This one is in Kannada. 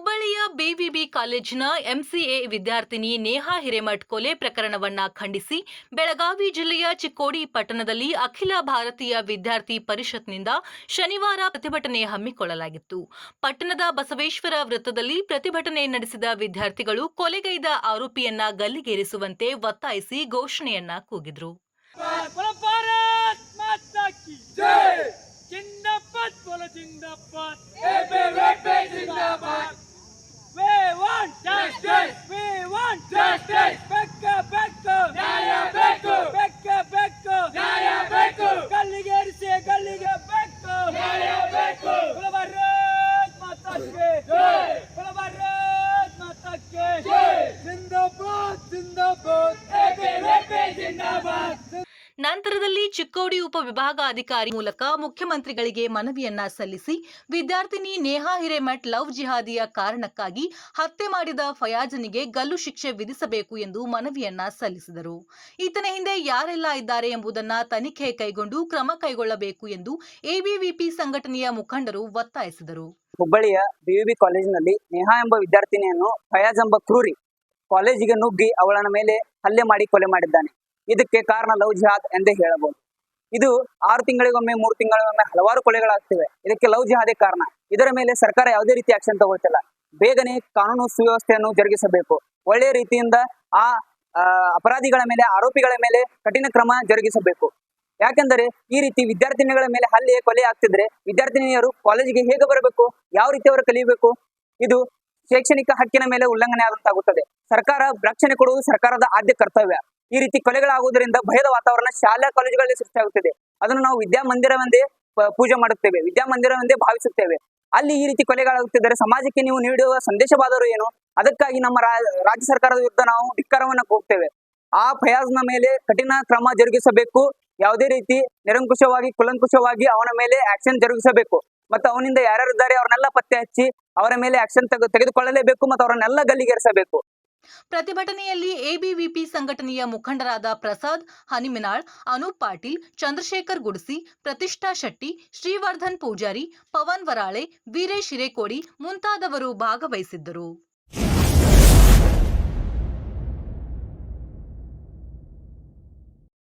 ಹುಬ್ಬಳ್ಳಿಯ ಬಿವಿಬಿ ಕಾಲೇಜಿನ ಎಂಸಿಎ ವಿದ್ಯಾರ್ಥಿನಿ ನೇಹಾ ಹಿರೇಮಠ್ ಕೊಲೆ ಪ್ರಕರಣವನ್ನ ಖಂಡಿಸಿ ಬೆಳಗಾವಿ ಜಿಲ್ಲೆಯ ಚಿಕ್ಕೋಡಿ ಪಟ್ಟಣದಲ್ಲಿ ಅಖಿಲ ಭಾರತೀಯ ವಿದ್ಯಾರ್ಥಿ ಪರಿಷತ್ನಿಂದ ಶನಿವಾರ ಪ್ರತಿಭಟನೆ ಹಮ್ಮಿಕೊಳ್ಳಲಾಗಿತ್ತು. ಪಟ್ಟಣದ ಬಸವೇಶ್ವರ ವೃತ್ತದಲ್ಲಿ ಪ್ರತಿಭಟನೆ ನಡೆಸಿದ ವಿದ್ಯಾರ್ಥಿಗಳು ಕೊಲೆಗೈದ ಆರೋಪಿಯನ್ನ ಗಲ್ಲಿಗೇರಿಸುವಂತೆ ಒತ್ತಾಯಿಸಿ ಘೋಷಣೆಯನ್ನ ಕೂಗಿದ್ರು. ಜಿಂದಾಬಾದ್ ಚಿಕ್ಕೋಡಿ ಉಪವಿಭಾಗಾಧಿಕಾರಿ ಮೂಲಕ ಮುಖ್ಯಮಂತ್ರಿಗಳಿಗೆ ಮನವಿಯನ್ನ ಸಲ್ಲಿಸಿ ವಿದ್ಯಾರ್ಥಿನಿ ನೇಹಾ ಹಿರೇಮಠ್ ಲವ್ ಜಿಹಾದಿಯ ಕಾರಣಕ್ಕಾಗಿ ಹತ್ಯೆ ಮಾಡಿದ ಫಯಾಜನಿಗೆ ಗಲ್ಲು ಶಿಕ್ಷೆ ವಿಧಿಸಬೇಕು ಎಂದು ಮನವಿಯನ್ನ ಸಲ್ಲಿಸಿದರು. ಈತನ ಹಿಂದೆ ಯಾರೆಲ್ಲ ಇದ್ದಾರೆ ಎಂಬುದನ್ನ ತನಿಖೆ ಕೈಗೊಂಡು ಕ್ರಮ ಕೈಗೊಳ್ಳಬೇಕು ಎಂದು ಎಬಿವಿಪಿ ಸಂಘಟನೆಯ ಮುಖಂಡರು ಒತ್ತಾಯಿಸಿದರು. ಹುಬ್ಬಳ್ಳಿಯ ಬಿವಿಬಿ ಕಾಲೇಜಿನಲ್ಲಿ ನೇಹಾ ಎಂಬ ವಿದ್ಯಾರ್ಥಿನಿಯನ್ನು ಫಯಾಜ್ ಎಂಬ ಕ್ರೂರಿ ಕಾಲೇಜಿಗೆ ನುಗ್ಗಿ ಅವಳ ಮೇಲೆ ಹಲ್ಲೆ ಮಾಡಿ ಕೊಲೆ ಮಾಡಿದ್ದಾನೆ. ಇದಕ್ಕೆ ಕಾರಣ ಲವ್ ಜಿಹಾದ್ ಎಂದೇ ಹೇಳಬಹುದು. ಇದು ಆರು ತಿಂಗಳಿಗೊಮ್ಮೆ ಮೂರು ತಿಂಗಳಿಗೊಮ್ಮೆ ಹಲವಾರು ಕೊಲೆಗಳಾಗ್ತಿವೆ. ಇದಕ್ಕೆ ಲವ್ ಜಿಹಾದೇ ಕಾರಣ. ಇದರ ಮೇಲೆ ಸರ್ಕಾರ ಯಾವುದೇ ರೀತಿ ಆಕ್ಷನ್ ತಗೊಳ್ತಿಲ್ಲ. ಬೇಗನೆ ಕಾನೂನು ಸುವ್ಯವಸ್ಥೆಯನ್ನು ಜರುಗಿಸಬೇಕು. ಒಳ್ಳೆಯ ರೀತಿಯಿಂದ ಆ ಆ, ಅಪರಾಧಿಗಳ ಮೇಲೆ ಆರೋಪಿಗಳ ಮೇಲೆ ಕಠಿಣ ಕ್ರಮ ಜರುಗಿಸಬೇಕು. ಯಾಕೆಂದರೆ ಈ ರೀತಿ ವಿದ್ಯಾರ್ಥಿನಿಗಳ ಮೇಲೆ ಹಲ್ಲೆ ಕೊಲೆ ಆಗ್ತಿದ್ರೆ ವಿದ್ಯಾರ್ಥಿನಿಯರು ಕಾಲೇಜಿಗೆ ಹೇಗೆ ಬರಬೇಕು? ಯಾವ ರೀತಿ ಅವರು ಕಲಿಯಬೇಕು ಇದು ಶೈಕ್ಷಣಿಕ ಹಕ್ಕಿನ ಮೇಲೆ ಉಲ್ಲಂಘನೆ ಆದಂತಾಗುತ್ತದೆ. ಸರ್ಕಾರ ರಕ್ಷಣೆ ಕೊಡುವುದು ಸರ್ಕಾರದ ಆದ್ಯ ಕರ್ತವ್ಯ. ಈ ರೀತಿ ಕೊಲೆಗಳಾಗುವುದರಿಂದ ಭಯದ ವಾತಾವರಣ ಶಾಲಾ ಕಾಲೇಜುಗಳಲ್ಲಿ ಸೃಷ್ಟಿಯಾಗುತ್ತದೆ. ಅದನ್ನು ನಾವು ವಿದ್ಯಾಮಂದಿರವೆಂದೇ ಪೂಜೆ ಮಾಡುತ್ತೇವೆ. ವಿದ್ಯಾಮಂದಿರವೆಂದೇ ಭಾವಿಸುತ್ತೇವೆ. ಅಲ್ಲಿ ಈ ರೀತಿ ಕೊಲೆಗಳಾಗುತ್ತಿದ್ದರೆ ಸಮಾಜಕ್ಕೆ ನೀವು ನೀಡುವ ಸಂದೇಶವಾದರೂ ಏನು? ಅದಕ್ಕಾಗಿ ನಮ್ಮ ರಾಜ್ಯ ಸರ್ಕಾರದ ವಿರುದ್ಧ ನಾವು ಧಿಕ್ಕಾರವನ್ನು ಕೂಗ್ತೇವೆ ಆ ಫಯಾಜ್ನ ಮೇಲೆ ಕಠಿಣ ಕ್ರಮ ಜರುಗಿಸಬೇಕು. ಯಾವುದೇ ರೀತಿ ನಿರಂಕುಶವಾಗಿ, ಕುಲಂಕುಶವಾಗಿ ಅವನ ಮೇಲೆ ಆಕ್ಷನ್ ಜರುಗಿಸಬೇಕು. ಮತ್ತು ಅವನಿಂದ ಯಾರ್ಯಾರಿದ್ದಾರೆ, ಅವರನ್ನೆಲ್ಲ ಪತ್ತೆ ಹಚ್ಚಿ ಅವರ ಮೇಲೆ ಆಕ್ಷನ್ ತೆಗೆದುಕೊಳ್ಳಲೇಬೇಕು ಮತ್ತು ಅವರನ್ನೆಲ್ಲ ಗಲ್ಲಿಗೇರಿಸಬೇಕು. ಪ್ರತಿಭಟನೆಯಲ್ಲಿ ಎಬಿವಿಪಿ ಸಂಘಟನೆಯ ಮುಖಂಡರಾದ ಪ್ರಸಾದ್, ಹನಿಮಿನಾಳ್, ಅನೂಪ್ ಪಾಟೀಲ್, ಚಂದ್ರಶೇಖರ್ ಗುಡ್ಸಿ, ಪ್ರತಿಷ್ಠಾ ಶೆಟ್ಟಿ, ಶ್ರೀವರ್ಧನ್ ಪೂಜಾರಿ, ಪವನ್ ವರಾಳೆ, ವೀರೇಶ್ ಹಿರೇಕೋಡಿ ಮುಂತಾದವರು ಭಾಗವಹಿಸಿದ್ದರು.